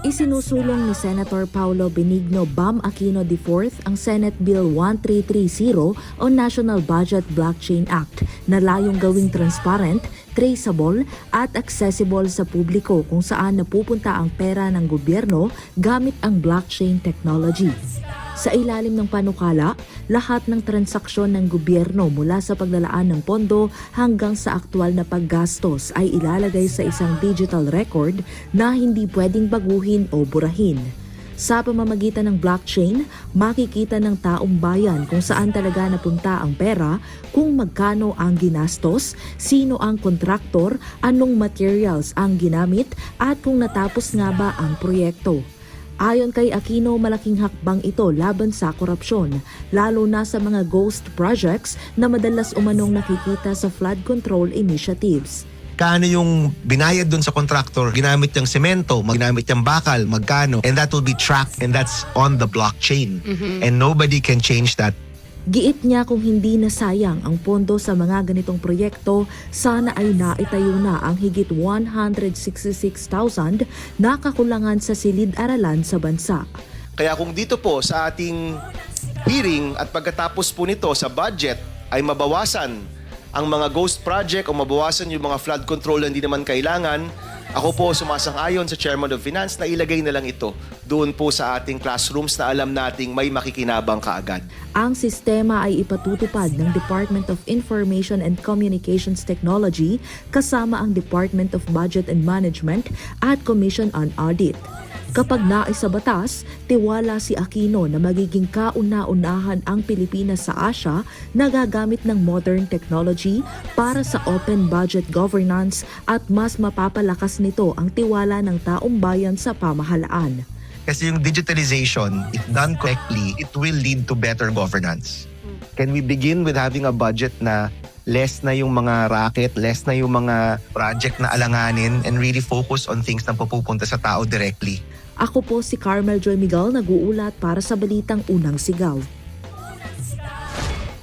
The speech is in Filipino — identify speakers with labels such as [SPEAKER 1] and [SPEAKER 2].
[SPEAKER 1] Isinusulong ni Senator Paulo Benigno Bam Aquino IV ang Senate Bill 1330 o National Budget Blockchain Act na layong gawing transparent, traceable at accessible sa publiko kung saan napupunta ang pera ng gobyerno gamit ang blockchain technology. Sa ilalim ng panukala, lahat ng transaksyon ng gobyerno mula sa paglalaan ng pondo hanggang sa aktwal na paggastos ay ilalagay sa isang digital record na hindi pwedeng baguhin o burahin. Sa pamamagitan ng blockchain, makikita ng taong bayan kung saan talaga napunta ang pera, kung magkano ang ginastos, sino ang kontraktor, anong materials ang ginamit, at kung natapos nga ba ang proyekto. Ayon kay Aquino, malaking hakbang ito laban sa korupsyon, lalo na sa mga ghost projects na madalas umanong nakikita sa flood control initiatives.
[SPEAKER 2] Kaano yung binayad dun sa contractor, ginamit yung semento, ginamit yung bakal, magkano, and that will be tracked and that's on the blockchain. And nobody can change that.
[SPEAKER 1] Giit niya kung hindi nasayang ang pondo sa mga ganitong proyekto, sana ay naitayo na ang higit 166,000 na kakulangan sa silid-aralan sa bansa.
[SPEAKER 3] Kaya kung dito po sa ating hearing at pagkatapos po nito sa budget ay mabawasan ang mga ghost project o mabawasan yung mga flood control na hindi naman kailangan, ako po sumasang-ayon sa Chairman of Finance na ilagay na lang ito doon po sa ating classrooms na alam nating may makikinabang kaagad.
[SPEAKER 1] Ang sistema ay ipatutupad ng Department of Information and Communications Technology kasama ang Department of Budget and Management at Commission on Audit. Kapag naisa batas, tiwala si Aquino na magiging kauna-unahan ang Pilipinas sa Asia na gagamit ng modern technology para sa open budget governance at mas mapapalakas nito ang tiwala ng taong bayan sa pamahalaan.
[SPEAKER 2] Kasi yung digitalization, if done correctly, it will lead to better governance. Can we begin with having a budget na less na yung mga racket, less na yung mga project na alanganin and really focus on things na pupunta sa tao directly?
[SPEAKER 1] Ako po si Carmel Joy Miguel nag-uulat para sa Balitang Unang Sigaw.